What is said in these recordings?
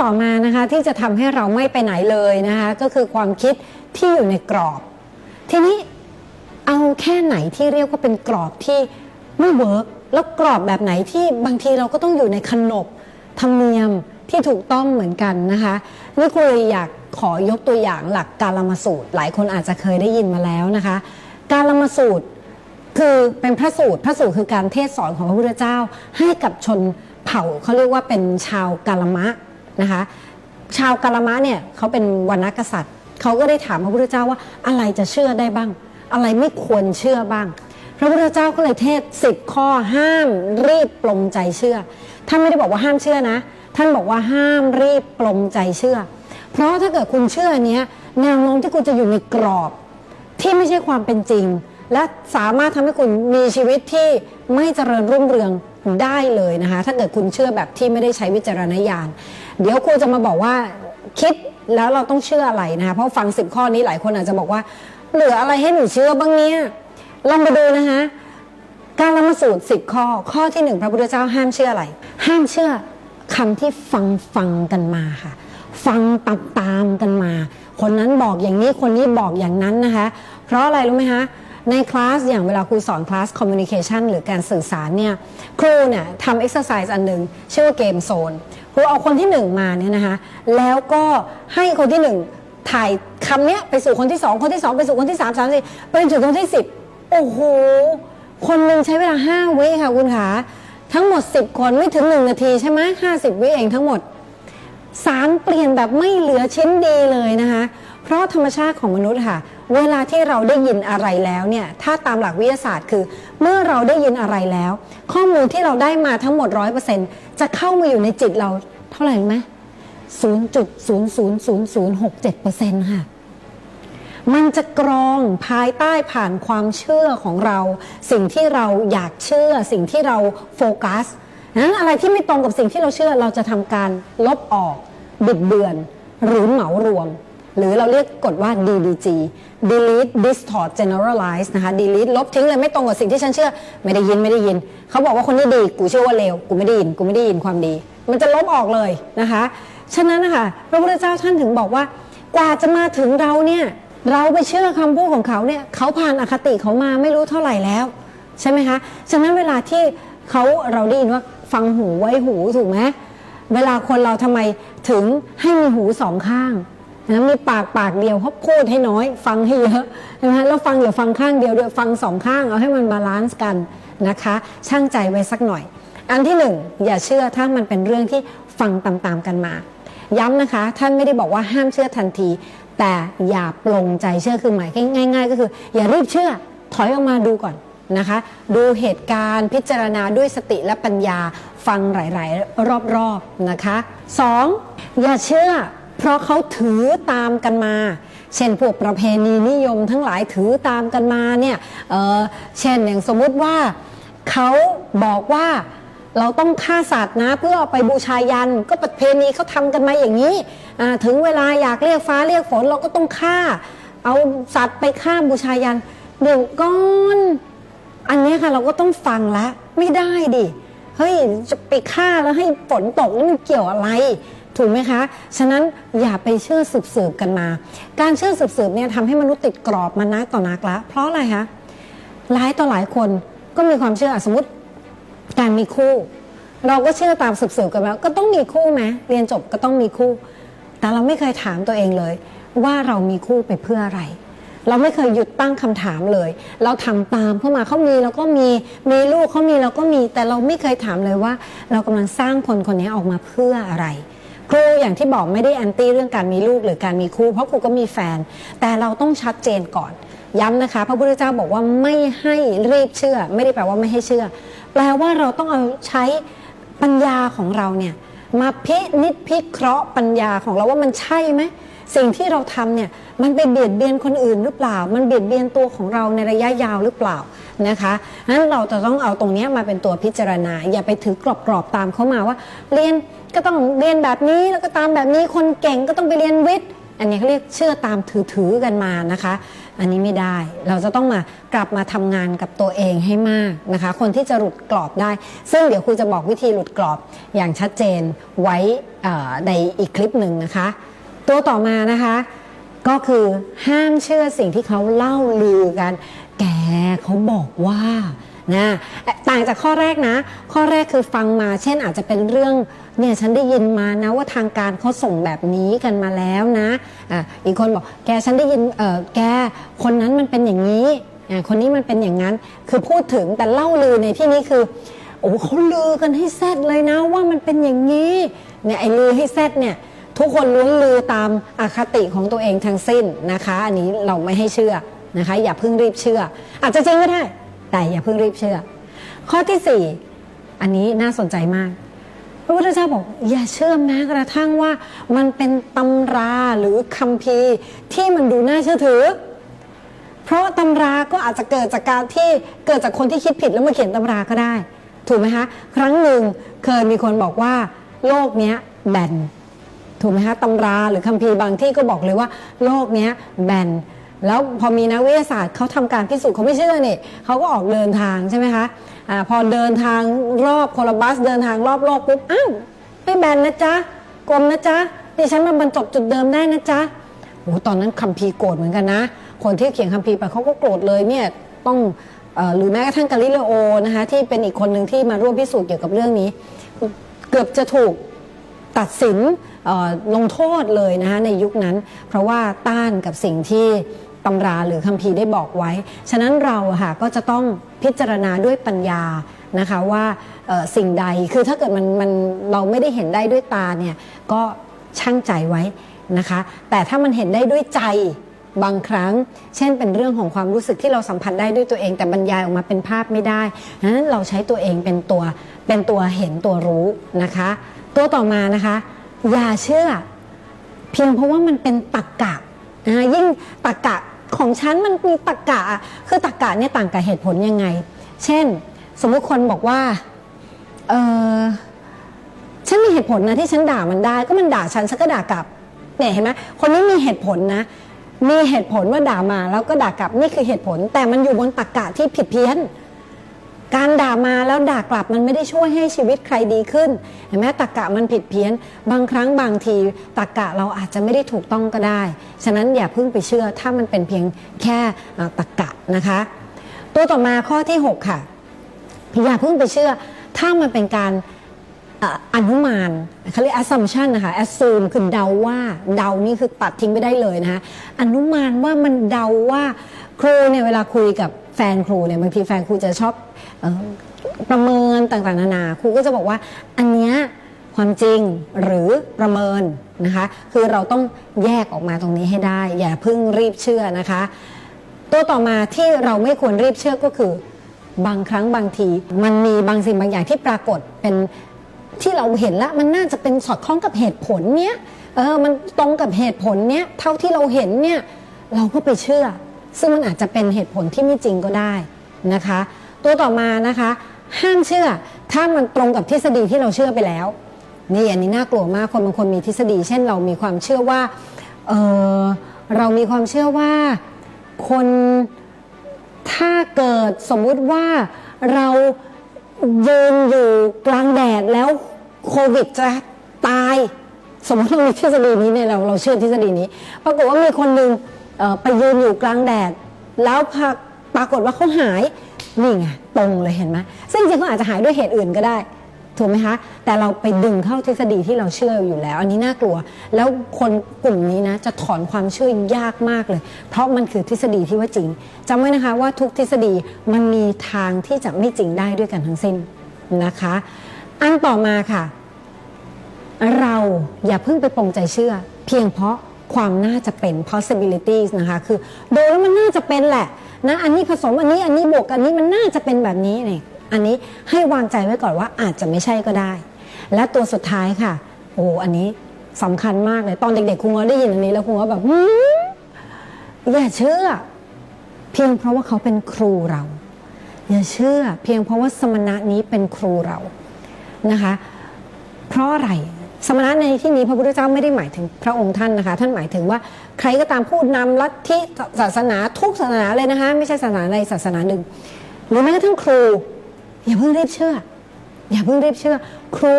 ต่อมานะคะที่จะทำให้เราไม่ไปไหนเลยนะคะก็คือความคิดที่อยู่ในกรอบ ทีนี้เอาแค่ไหนที่เรียกว่าเป็นกรอบที่ไม่เวิร์กแล้วกรอบแบบไหนที่บางทีเราก็ต้องอยู่ในขนบธรรมเนียมที่ถูกต้องเหมือนกันนะคะนี่คุยอยากขอยกตัวอย่างหลักการละมาสูตร หลายคนอาจจะเคยได้ยินมาแล้วนะคะ การละมาสูตรคือเป็นพระสูตรพระสูตรคือการเทศสอนของพระพุทธเจ้าให้กับชนเผ่าเขาเรียกว่าเป็นชาวกาลมะ นะคะ ชาวกาลมะเนี่ยเขาเป็นวรรณกษัตริย์เขาก็ได้ถามพระพุทธเจ้าว่าอะไรจะเชื่อได้บ้าง อะไรไม่ควรเชื่อบ้าง พระพุทธเจ้าก็เลยเทศสิบข้อห้ามรีบปลงใจเชื่อท่านไม่ได้บอกว่าห้ามเชื่อนะ ท่านบอกว่าห้ามรีบปลงใจเชื่อ เพราะถ้าเกิดคุณเชื่ออันเนี้ยแนวโน้มที่คุณจะอยู่ในกรอบที่ไม่ใช่ความเป็นจริง และสามารถทำให้คุณมีชีวิตที่ไม่เจริญรุ่งเรืองได้เลยนะคะ ถ้าเกิดคุณเชื่อแบบที่ไม่ได้ใช้วิจารณญาณ เดี๋ยวครูจะมาบอกว่าคิดแล้วเราต้องเชื่ออะไรนะคะเพราะฟังสิบข้อนี้หลายคนอาจจะบอกว่า เหลืออะไรให้หนูเชื่อบ้างเนี่ยลองมาดูนะคะการละมสูตรสิบข้อ ข้อที่หนึ่งพระพุทธเจ้าห้ามเชื่ออะไร ห้ามเชื่อคำที่ฟังฟังกันมาค่ะ ฟังตามตามกันมา คนนั้นบอกอย่างนี้คนนี้บอกอย่างนั้นนะคะ เพราะอะไรรู้ไหมคะในคลาสอย่างเวลาครูสอนคลาสคอมมิวนิเคชันหรือการสื่อสารเนี่ยครูเนี่ยทำเอ็กซ์ไซส์อันหนึ่งชื่อว่าเกมโซน ครูเอาคนที่หนึ่งมาเนี่ยนะคะแล้วก็ให้คนที่หนึ่งถ่ายคำเนี้ยไปสู่คนที่สองคนที่สองไปสู่คนที่สามสามสี่ไปถึงคนที่สิบโอ้โหคนหนึ่งใช้เวลา5วิค่ะคุณขาทั้งหมด10คนไม่ถึง1นาทีใช่ไหม50วิเองทั้งหมดสารเปลี่ยนแบบไม่เหลือชิ้นดีเลยนะคะ เพราะธรรมชาติของมนุษย์ค่ะ เวลาที่เราได้ยินอะไรแล้วเนี่ย ถ้าตามหลักวิทยาศาสตร์คือ เมื่อเราได้ยินอะไรแล้ว ข้อมูลที่เราได้มาทั้งหมด 100%จะเข้ามาอยู่ในจิตเรา ท่าไหร่รู้ไหม0.00067%ค่ะ มันจะกรองภายใต้ผ่านความเชื่อของเรา สิ่งที่เราอยากเชื่อ สิ่งที่เราโฟกัสนั้นอะไรที่ไม่ตรงกับสิ่งที่เราเชื่อเราจะทำการลบออก บิดเบือน หรือเหมารวม หรือเราเรียกกฎว่า DDG delete distort generalize นะคะ delete ลบทิ้งเลยไม่ตรงกับสิ่งที่ฉันเชื่อ ไม่ได้ยินไม่ได้ยิน เขาบอกว่าคนนี้ดี กูเชื่อว่าเลวกูไม่ได้ยิน กูไม่ได้ยินความดี มันจะลบออกเลยนะคะ ฉะนั้นนะคะพระพุทธเจ้าท่านถึงบอกว่ากว่าจะมาถึงเราเนี่ยเราไปเชื่อคำพูดของเขาเนี่ยเขาผ่านอคติเขามาไม่รู้เท่าไหร่แล้ว ใช่ไหมคะ ฉะนั้นเวลาที่เขาเราได้ยินว่าฟังหูไว้หูถูกไหมเวลาคนเราทำไมถึงให้มีหูสองข้างนะมีปากปากเดียวเขาพูดให้น้อย ฟังให้เยอะใช่ไหมคะแล้วฟังอย่าฟังข้างเดียวด้วยฟังสองข้างเอาให้มันบาลานซ์กันนะคะ ช่างใจไว้สักหน่อย อันที่หนึ่งอย่าเชื่อถ้ามันเป็นเรื่องที่ฟังตามๆกันมา ย้ำนะคะ ท่านไม่ได้บอกว่าห้ามเชื่อทันที แต่อย่าปลงใจเชื่อคือหมายง่าย ๆ ก็คือ อย่ารีบเชื่อถอยออกมาดูก่อนนะคะ ดูเหตุการณ์พิจารณาด้วยสติและปัญญาฟังหลาย ๆ รอบ ๆ นะคะ 2. อย่าเชื่อ เพราะเขาถือตามกันมา เช่นพวกประเพณีนิยมทั้งหลายถือตามกันมาเนี่ยเออเช่นอย่างสมมุติว่าเขาบอกว่า เราต้องฆ่าสัตว์นะ เพื่อเอาไปบูชายันก็ประเพณีเขาทำกันมาอย่างนี้ถึงเวลาอยากเรียกฟ้าเรียกฝนเราก็ต้องฆ่า เอาสัตว์ไปฆ่าบูชายันเดี๋ยวก่อนอันนี้ค่ะเราก็ต้องฟังละไม่ได้ดิเฮ้ยจะไปฆ่าแล้วให้ฝนตกนี่มันเกี่ยวอะไร ถูกไหมคะ ฉะนั้นอย่าไปเชื่อสืบสืบๆกันมา การเชื่อสืบสืบๆเนี่ยทำให้มนุษย์ติดกรอบมานักต่อนักละเพราะอะไรคะหลายต่อหลายคนก็มีความเชื่ออสมมติ การมีคู่ เราก็เชื่อตามสืบๆกันแล้ว ก็ต้องมีคู่ไหมเรียนจบก็ต้องมีคู่ แต่เราไม่เคยถามตัวเองเลย ว่าเรามีคู่ไปเพื่ออะไร เราไม่เคยหยุดตั้งคำถามเลย เราทำตามเข้ามาเขามีเราก็มีมีลูกเขามีเราก็มี แต่เราไม่เคยถามเลยว่า เรากำลังสร้างคนคนนี้ออกมาเพื่ออะไรครูอย่างที่บอกไม่ได้แอนตี้เรื่องการมีลูกหรือการมีคู่ เพราะครูก็มีแฟน แต่เราต้องชัดเจนก่อน ย้ำนะคะ พระพุทธเจ้าบอกว่าไม่ให้รีบเชื่อ ไม่ได้แปลว่าไม่ให้เชื่อ ลว่าเราต้องเอาใช้ปัญญาของเราเนี่ยมาพินิจพิเคราะห์ปัญญาของเราว่ามันใช่ไหมสิ่งที่เราทำเนี่ยมันไปเบียดเบียนคนอื่นหรือเปล่า มันเบียดเบียนตัวของเราในระยะยาวหรือเปล่านะคะนั้นเราจะต้องเอาตรงนี้มาเป็นตัวพิจารณา อย่าไปถือกรอบๆตามเข้ามาว่า เรียนก็ต้องเรียนแบบนี้แล้วก็ตามแบบนี้คนเก่งก็ต้องไปเรียนวิทย์ อันนี้เขาเรียกเชื่อตามถือๆกันมานะคะ อันนี้ไม่ได้เราจะต้องมากลับมาทำงานกับตัวเองให้มากนะคะ คนที่จะหลุดกรอบได้ ซึ่งเดี๋ยวครูจะบอกวิธีหลุดกรอบอย่างชัดเจนไว้อ่อในอีกคลิปหนึ่งนะคะ ตัวต่อมานะคะก็คือห้ามเชื่อสิ่งที่เขาเล่าลือกัน แกเขาบอกว่า นะต่างจากข้อแรกนะ ข้อแรกคือฟังมา เช่นอาจจะเป็นเรื่องเนี่ยฉันได้ยินมานะว่าทางการเขาส่งแบบนี้กันมาแล้วนะอะอีกคนบอกแกฉันได้ยินเออแกคนนั้นมันเป็นอย่างนี้อะคนนี้มันเป็นอย่างนั้น คือพูดถึงแต่เล่าลือในที่นี้คือโอ้เขาลือกันให้แซดเลยนะว่ามันเป็นอย่างนี้เนี่ยไอ้ลือให้แซดเนี่ยทุกคนล้วนลือตามอคติของตัวเองทั้งสิ้นนะคะ อันนี้เราไม่ให้เชื่อนะคะ อย่าเพิ่งรีบเชื่อ อาจจะจริงก็ได้ แต่อย่าเพิ่งรีบเชื่อ ข้อที่สี่อันนี้น่าสนใจมาก พระพุทธเจ้าบอก อย่าเชื่อแม้กระทั่งว่า มันเป็นตำราหรือคัมภีร์ที่มันดูน่าเชื่อถือ เพราะตำราก็อาจจะเกิดจากการที่เกิดจากคนที่คิดผิดแล้วมาเขียนตำราก็ได้ ถูกไหมคะ ครั้งหนึ่งเคยมีคนบอกว่า โลกนี้แบนถูกไหมคะตำราหรือคัมภีร์บางที่ก็บอกเลยว่า โลกนี้แบน แล้วพอมีนักวิทยาศาสตร์เขาทำการพิสูจน์เขาไม่เชื่อนี่เขาก็ออกเดินทางใช่ไหมคะอ่าพอเดินทางรอบโคลัมบัสเดินทางรอบโลกปุ๊บอ้าวไม่แบนนะจ๊ะกลมนะจ๊ะดิฉันมาบรรจบจุดเดิมได้นะจ๊ะโอ้ตอนนั้นคัมภีร์โกรธเหมือนกันนะ คนที่เขียนคัมภีร์ไปเขาก็โกรธเลยเนี่ยต้องอหรือแม้กระทั่งกาลิเลโอนะคะที่เป็นอีกคนหนึ่งที่มาร่วมพิสูจน์เกี่ยวกับเรื่องนี้ เกือบจะถูกตัดสินลงโทษเลยนะคะในยุคนั้น เพราะว่าต้านกับสิ่งที่ ตำราหรือคัมภีร์ได้บอกไว้ ฉะนั้นเราค่ะก็จะต้องพิจารณาด้วยปัญญานะคะว่าสิ่งใดคือถ้าเกิดมันมันเราไม่ได้เห็นได้ด้วยตาเนี่ยก็ช่างใจไว้นะคะ แต่ถ้ามันเห็นได้ด้วยใจบางครั้ง เช่นเป็นเรื่องของความรู้สึกที่เราสัมผัสได้ด้วยตัวเอง แต่บรรยายออกมาเป็นภาพไม่ได้นั้นเราใช้ตัวเองเป็นตัวเป็นตัวเห็นตัวรู้นะคะ ตัวต่อมานะคะ อย่าเชื่อ เพียงเพราะว่ามันเป็นตักกะนะยิ่งตักกะ ของฉันมันมีตรกกะคือตรกกะเนี่ยต่างกับเหตุผลยังไง เช่น สมมุติคนบอกว่าเออฉันมีเหตุผลนะที่ฉันด่ามันได้ ก็มันด่าฉันฉันก็ด่ากลับเนี่ยเห็นไหมคนนี้มีเหตุผลนะมีเหตุผลว่าด่ามาแล้วก็ด่ากลับนี่คือเหตุผล แต่มันอยู่บนตรกกะที่ผิดเพี้ยน การด่ามาแล้วด่ากลับมันไม่ได้ช่วยให้ชีวิตใครดีขึ้นเห็นไหมตรกกะมันผิดเพี้ยน บางครั้งบางทีตรกกะเราอาจจะไม่ได้ถูกต้องก็ได้ ฉะนั้นอย่าเพิ่งไปเชื่อถ้ามันเป็นเพียงแค่ตรกกะนะคะ ตัวต่อมาข้อที่ 6 ค่ะอย่าเพิ่งไปเชื่อ ถ้ามันเป็นการอนุมานเขาเรียก assumption นะคะ assume คือเดาว่าเดานี่คือตัดทิ้งไปได้เลยนะคะอนุมานว่ามันเดาว่าครูเนี่ยเวลาคุยกับแฟนครูเนี่ยบางทีแฟนครูจะชอบ ประเมินต่างๆ นานาครูก็จะบอกว่าอันเนี้ยความจริงหรือประเมินนะคะ คือเราต้องแยกออกมาตรงนี้ให้ได้ อย่าเพิ่งรีบเชื่อนะคะ ตัวต่อมาที่เราไม่ควรรีบเชื่อก็คือ บางครั้งบางที มันมีบางสิ่งบางอย่างที่ปรากฏเป็นที่เราเห็นแล้วมันน่าจะเป็นสอดคล้องกับเหตุผลเนี้ยเออมันตรงกับเหตุผลเนี้ยเท่าที่เราเห็นเนี่ยเราก็ไปเชื่อ ซึ่งมันอาจจะเป็นเหตุผลที่ไม่จริงก็ได้นะคะ ตัวต่อมานะคะ ห้ามเชื่อถ้ามันตรงกับทฤษฎีที่เราเชื่อไปแล้วนี่อันนี้น่ากลัวมากคนบางคนมีทฤษฎี เช่นเรามีความเชื่อว่าเออเรามีความเชื่อว่าคนถ้าเกิดสมมุติว่าเรายืนอยู่กลางแดดแล้วโควิดจะตาย สมมติเรามีทฤษฎีนี้เนี่ยเราเราเชื่อทฤษฎีนี้ ปรากฏว่ามีคนหนึ่งไปยืนอยู่กลางแดด แล้วปรากฏว่าเขาหาย นี่ไงตรงเลยเห็นไหมซึ่งจริงๆเขาอาจจะหายด้วยเหตุอื่นก็ได้ถูกไหมคะแต่เราไปดึงเข้าทฤษฎีที่เราเชื่ออยู่แล้ว อันนี้น่ากลัว แล้วคนกลุ่มนี้นะจะถอนความเชื่อยากมากเลย เพราะมันคือทฤษฎีที่ว่าจริงจำไว้นะคะว่าทุกทฤษฎีมันมีทางที่จะไม่จริงได้ด้วยกันทั้งสิ้นนะคะ อันต่อมาค่ะ เราอย่าเพิ่งไปปรงใจเชื่อ เพียงเพราะความน่าจะเป็น possibilities นะคะคือดูแล้วมันน่าจะเป็นแหละ นะอันนี้ผสมอันนี้อันนี้บวกอันนี้มันน่าจะเป็นแบบนี้เนี่ยอันนี้ให้วางใจไว้ก่อนว่าอาจจะไม่ใช่ก็ได้ และตัวสุดท้ายค่ะโอ้อันนี้สำคัญมากเลยตอนเด็กๆครูง้อได้ยินอันนี้แล้วครูง้อแบบอย่าเชื่อ เพียงเพราะว่าเขาเป็นครูเรา อย่าเชื่อ เพียงเพราะว่าสมณะนี้เป็นครูเรานะคะ เพราะอะไร สมณะในที่นี้พระพุทธเจ้าไม่ได้หมายถึงพระองค์ท่านนะคะ ท่านหมายถึงว่าใครก็ตามผู้นำลัทธิศาสนาทุกศาสนาเลยนะคะ ไม่ใช่ศาสนาใดศาสนาหนึ่ง หรือแม้กระทั่งครู อย่าเพิ่งรีบเชื่อ อย่าเพิ่งรีบเชื่อ ครู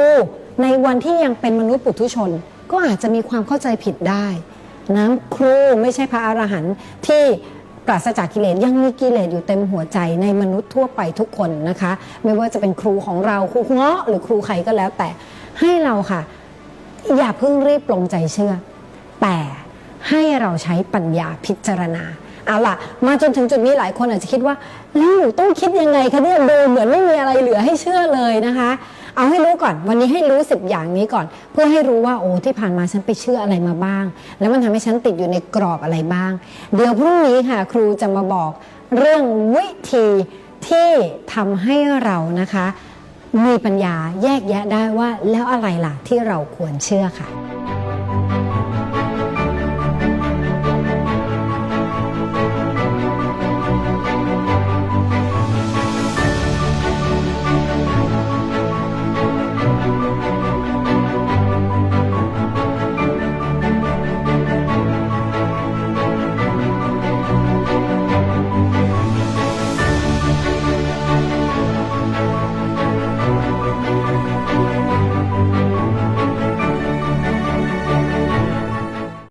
ในวันที่ยังเป็นมนุษย์ปุถุชน ก็อาจจะมีความเข้าใจผิดได้นะครูไม่ใช่พระอรหันต์ที่ปราศจากกิเลสยังมีกิเลสอยู่เต็มหัวใจในมนุษย์ทั่วไปทุกคนนะคะ ไม่ว่าจะเป็นครูของเราครูเงาะหรือครูใครก็แล้วแต่ให้เราค่ะ อย่าเพิ่งรีบปลงใจเชื่อ แต่ให้เราใช้ปัญญาพิจารณาเอาล่ะ มาจนถึงจุดนี้หลายคนอาจจะคิดว่า แล้วหนูต้องคิดยังไงคะเนี่ยดูเหมือนไม่มีอะไรเหลือให้เชื่อเลยนะคะ เอาให้รู้ก่อน วันนี้ให้รู้สิบอย่างนี้ก่อน เพื่อให้รู้ว่าโอ้ที่ผ่านมาฉันไปเชื่ออะไรมาบ้าง แล้วมันทำให้ฉันติดอยู่ในกรอบอะไรบ้าง เดี๋ยวพรุ่งนี้ค่ะ ครูจะมาบอกเรื่องวิธีที่ทำให้เรานะคะ มีปัญญาแยกแยะได้ว่าแล้วอะไรล่ะที่เราควรเชื่อค่ะ